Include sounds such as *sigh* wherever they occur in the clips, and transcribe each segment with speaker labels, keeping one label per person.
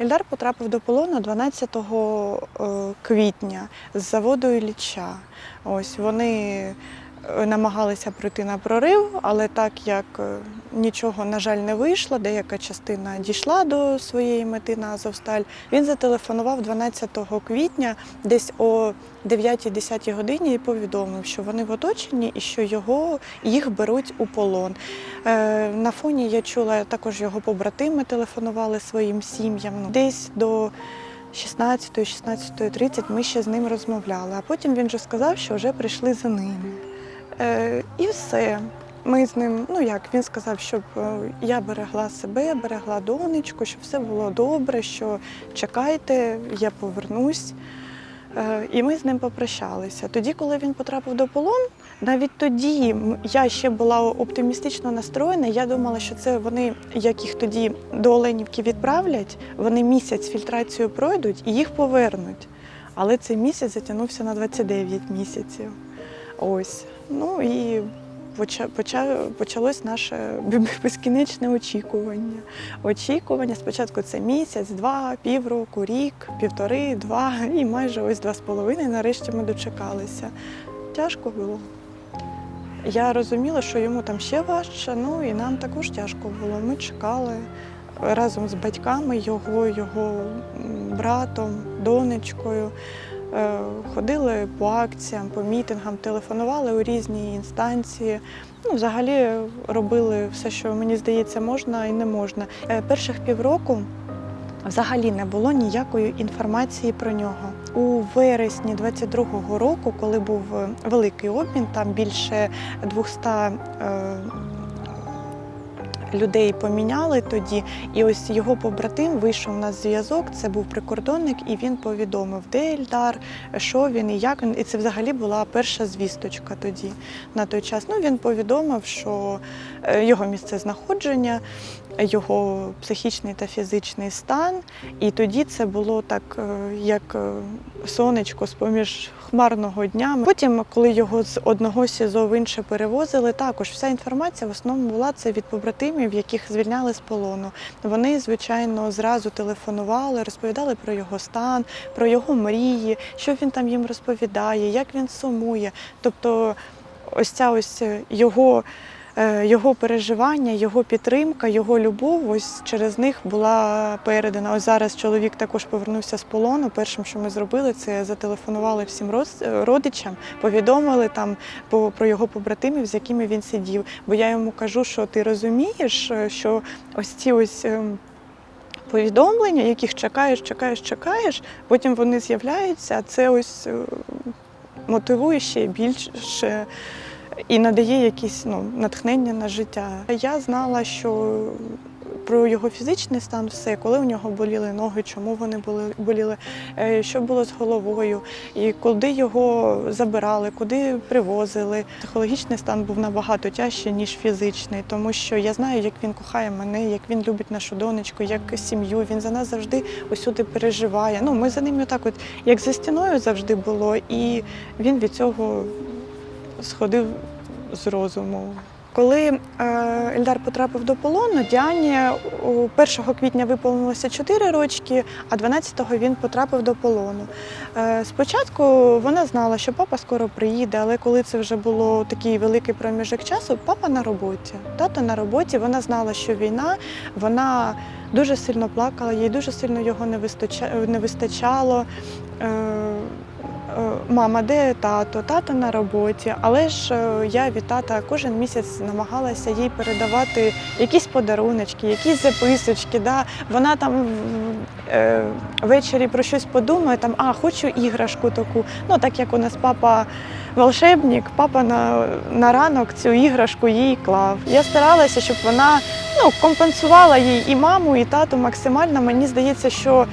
Speaker 1: Ільдар потрапив до полону 12 е, квітня з заводу Ілліча. Ось вони намагалися пройти на прорив, але так як е, нічого, на жаль, не вийшло, деяка частина дійшла до своєї мети на Азовсталь. Він зателефонував 12 квітня, десь о 9-10 годині, і повідомив, що вони в оточенні і що його їх беруть у полон. Е, На фоні я чула також його побратими телефонували своїм сім'ям. Ну, Десь до 16-16.30 ми ще з ним розмовляли. А потім він же сказав, що вже прийшли за ними. Е, І все. Ми з ним, ну як він сказав, щоб е, я берегла себе, берегла донечку, щоб все було добре, що чекайте, я повернусь. Е, І ми з ним попрощалися. Тоді, коли він потрапив до полон, навіть тоді я ще була оптимістично настроєна. Я думала, що це вони, як їх тоді до Оленівки відправлять, вони місяць фільтрацію пройдуть і їх повернуть. Але цей місяць затягнувся на 29 місяців. Ось. Ну і поча- поча- почалось наше безкінечне очікування. Очікування спочатку це місяць, два, півроку, рік, півтори, два, і майже ось два з половиною. Нарешті ми дочекалися. Тяжко було. Я розуміла, що йому там ще важче, ну і нам також тяжко було. Ми чекали разом з батьками його, його братом, донечкою. Е, Ходили по акціям, по мітингам, телефонували у різні інстанції. Ну, взагалі робили все, що мені здається, можна і не можна. Е, Перших півроку взагалі не було ніякої інформації про нього. У вересні 22-го року, коли був е, великий обмін, там більше 200 е, людей поміняли тоді. І ось його побратим вийшов на зв'язок. Це був прикордонник, і він повідомив, де Ільдар, що він і як він. І це взагалі була перша звісточка тоді на той час. Ну він повідомив, що е, його місце знаходження, його психічний та фізичний стан. І тоді це було так, е, як е, сонечко з-поміж хмарного дня. Потім, коли його з одного СІЗО в інше перевозили, також вся інформація в основному була це від побратимів, яких звільняли з полону. Вони, звичайно, зразу телефонували, розповідали про його стан, про його мрії, що він там їм розповідає, як він сумує. Тобто, ось ця ось його. Е, Його переживання, його підтримка, його любов ось через них була передана. Ось зараз чоловік також повернувся з полону. Першим, що ми зробили, це зателефонували всім родичам, повідомили там про його побратимів, з якими він сидів. Бо я йому кажу, що ти розумієш, е, що ось ці ось. ем, Повідомлення, яких чекаєш, чекаєш, чекаєш, потім вони з'являються, а це ось е, мотивує ще більше і надає якісь ну, натхнення на життя. Я знала, що про його фізичний стан все, коли у нього боліли ноги, чому вони були, боліли, е, що було з головою, і куди його забирали, куди привозили. Психологічний стан був набагато тяжче, ніж фізичний, тому що я знаю, як він кохає мене, як він любить нашу донечку, як сім'ю. Він за нас завжди усюди переживає. Ну, ми за ним так, от як за стіною завжди було, і він від цього сходив з розуму. Коли е, Ельдар потрапив до полону, Діані у 1 квітня виповнилося 4 рочки, а 12-го він потрапив до полону. Е, спочатку вона знала, що папа скоро приїде, але коли це вже було такий великий проміжок часу, папа на роботі. Тато на роботі, вона знала, що війна, вона дуже сильно плакала, їй дуже сильно його не, вистача- не вистачало. Е, Мама, де тато? Тато на роботі. Але ж е, я від тата кожен місяць намагалася їй передавати якісь подаруночки, якісь записочки. Да? Вона там е, ввечері про щось подумає, там, а хочу іграшку таку. Ну, так як у нас папа волшебник, папа на, на ранок цю іграшку їй клав. Я старалася, щоб вона ну, компенсувала їй і маму, і тату максимально. Мені здається, що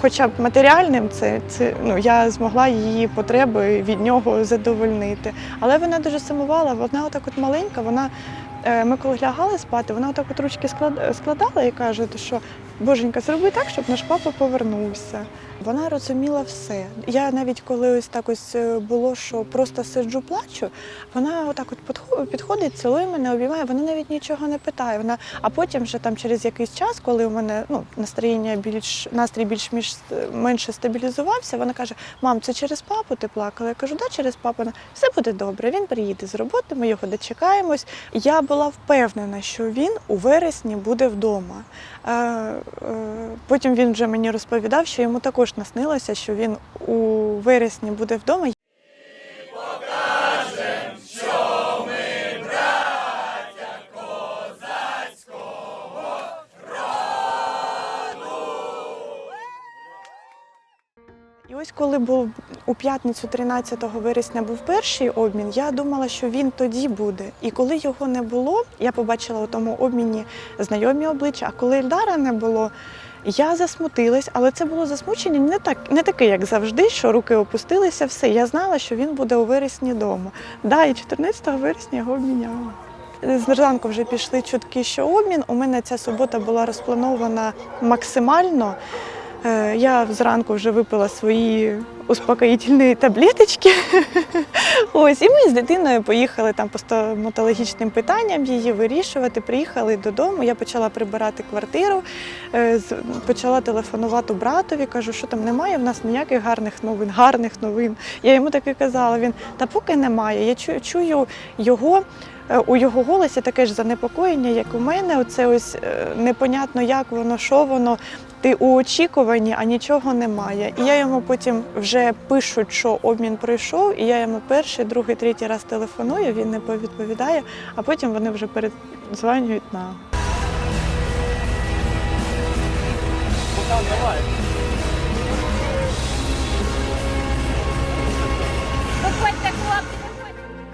Speaker 1: хоча б матеріальним, це, це ну, я змогла її потреби від нього задовольнити. Але вона дуже сумувала, вона отак от маленька, вона, е, ми коли лягали спати, вона отак от ручки складала і каже, що Боженька, зроби так, щоб наш папа повернувся. Вона розуміла все. Я навіть коли ось так ось е, було, що просто сиджу, плачу, вона отак от підхо- підходить, цілує мене, обіймає, вона навіть нічого не питає. Вона, а потім вже там через якийсь час, коли у мене ну, настроєння більш настрій більш між менше стабілізувався, вона каже: Мам, це через папу ти плакала? Я кажу, да, через папу. Все буде добре. Він приїде з роботи, ми його дочекаємось. Я була впевнена, що він у вересні буде вдома. Е, Потім він вже мені розповідав, що йому також наснилося, що він у вересні буде вдома. Був у п'ятницю, 13 вересня, був перший обмін, я думала, що він тоді буде. І коли його не було, я побачила у тому обміні знайомі обличчя. А коли Ельдара не було, я засмутилась, але це було засмучення не так, не таке, як завжди, що руки опустилися. Все, я знала, що він буде у вересні вдома. Да, і 14 вересня його обміняла. Зранку вже пішли чутки, що обмін. У мене ця субота була розпланована максимально. Е, Я зранку вже випила свої успокоїтельні таблеточки. *laughs* Ось, і ми з дитиною поїхали там по стоматологічним питанням її вирішувати. Приїхали додому. Я почала прибирати квартиру, е, почала телефонувати братові. Кажу, що там немає в нас ніяких гарних новин, гарних новин. Я йому так і казала. Він та поки немає. Я чую, чую його. е, У його голосі таке ж занепокоєння, як у мене. Оце ось е, непонятно, як воно, що воно. Ти у очікуванні, а нічого немає. І я йому потім вже пишуть, що обмін пройшов, і я йому перший, другий, третій раз телефоную, він не відповідає, а потім вони вже передзвонюють.
Speaker 2: Виходьте.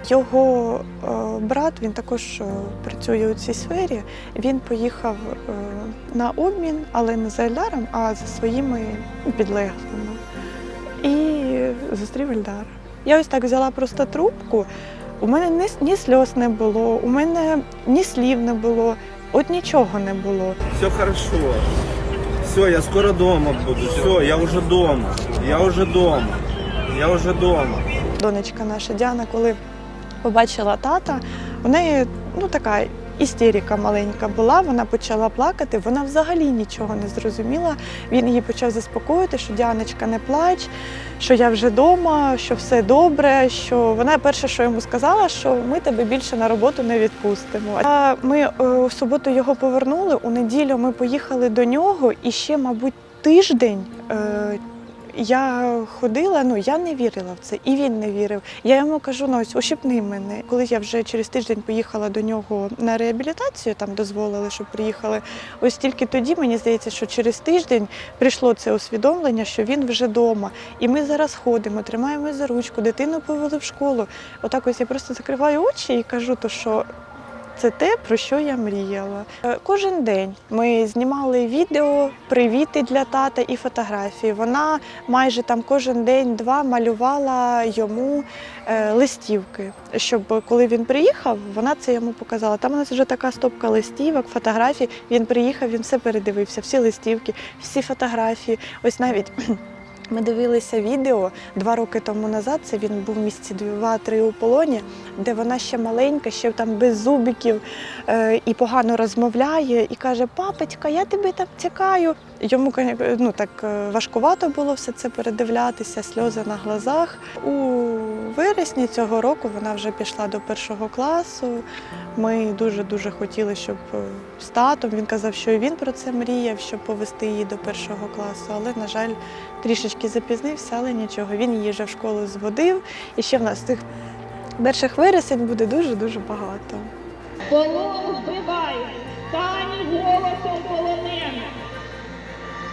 Speaker 1: Його е, брат, він також е, працює у цій сфері. Він поїхав е, на обмін, але не за Ельдаром, а за своїми підлеглими. І зустрів Ельдара. Я ось так взяла просто трубку. У мене ні, ні сльоз не було, у мене ні слів не було, от нічого не було.
Speaker 3: Все хорошо. Все, я скоро дома буду. Все, я уже дома. Я уже дома. Я уже дома.
Speaker 1: Донечка наша Діана, коли побачила тата, у неї ну така істерика маленька була. Вона почала плакати. Вона взагалі нічого не зрозуміла. Він її почав заспокоїти, що Діаночка не плач, що я вже вдома, що все добре. Що вона перше, що йому сказала, що ми тебе більше на роботу не відпустимо. А ми е, у суботу його повернули. У неділю ми поїхали до нього і ще, мабуть, тиждень. Я ходила, ну я не вірила в це, і він не вірив. Я йому кажу, ну ось ущипни мене. Коли я вже через тиждень поїхала до нього на реабілітацію, там дозволили, щоб приїхали. Ось тільки тоді мені здається, що через тиждень прийшло це усвідомлення, що він вже вдома. І ми зараз ходимо, тримаємо за ручку, дитину повели в школу. Отак ось я просто закриваю очі і кажу, то що. Це те, про що я мріяла. Е, Кожен день ми знімали відео, привіти для тата і фотографії. Вона майже там кожен день-два малювала йому е, листівки, щоб коли він приїхав, вона це йому показала. Там у нас вже така стопка листівок, фотографій. Він приїхав, він все передивився, всі листівки, всі фотографії. Ось навіть. Ми дивилися відео два роки тому назад. Це він був місці дві-три у полоні, де вона ще маленька, ще там без зубиків е, і погано розмовляє, і каже: Папочка, я тебе там чекаю. Йому ну, так е, важкувато було все це передивлятися, сльози на глазах. У вересні цього року вона вже пішла до першого класу. Ми дуже дуже хотіли, щоб е, з татом він казав, що і він про це мріяв, щоб повести її до першого класу. Але, на жаль, трішечки запізнився, але нічого. Він її вже в школу зводив. І ще в нас цих перших вересень буде дуже дуже багато.
Speaker 2: Полон вбиває, стань голосом полонених.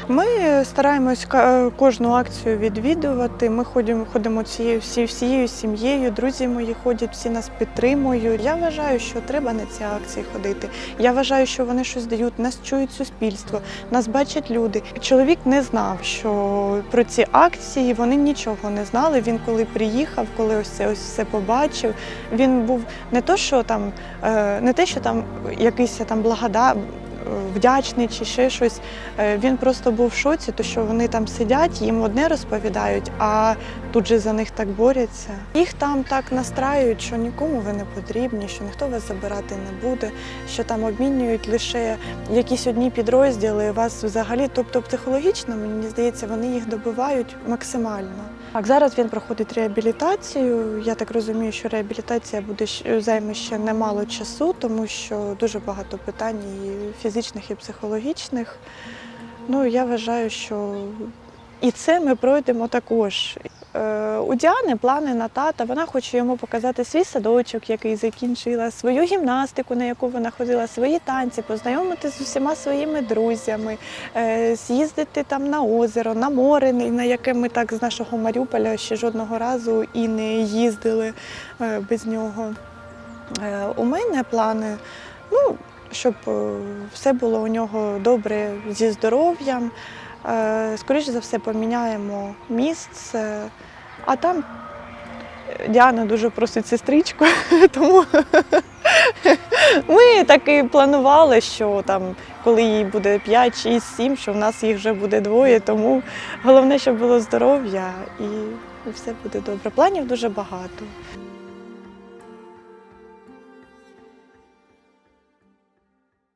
Speaker 1: Ми стараємось ка- кожну акцію відвідувати. Ми ходимо, ходимо цією всі, всією сім'єю. Друзі мої ходять, всі нас підтримують. Я вважаю, що треба на ці акції ходити. Я вважаю, що вони щось дають. Нас чують суспільство, нас бачать люди. Чоловік не знав, що про ці акції вони нічого не знали. Він коли приїхав, коли ось це ось все побачив. Він був не то, що там, е, не те, що там якийсь там благода вдячний чи ще щось. Е, Він просто був в шоці, то що вони там сидять, їм одне розповідають, а тут же за них так борються. Їх там так настраюють, що нікому ви не потрібні, що ніхто вас забирати не буде, що там обмінюють лише якісь одні підрозділи, вас взагалі, тобто психологічно, мені здається, вони їх добивають максимально. Так, зараз він проходить реабілітацію. Я так розумію, що реабілітація буде займе ще немало часу, тому що дуже багато питань і фізичних, і психологічних. Ну, я вважаю, що і це ми пройдемо також. Е, У Діани плани на тата. Вона хоче йому показати свій садочок, який закінчила, свою гімнастику, на яку вона ходила, свої танці, познайомити з усіма своїми друзями, е, з'їздити там на озеро, на море, на яке ми так з нашого Маріуполя ще жодного разу і не їздили е, без нього. У мене плани, ну, щоб все було у нього добре зі здоров'ям. Е, Скоріше за все, поміняємо місце. А там Діана дуже просить сестричку, *laughs* тому *laughs* ми так і планували, що там, коли їй буде 5, 6, 7, що в нас їх вже буде двоє. Тому головне, щоб було здоров'я і все буде добре. Планів дуже багато.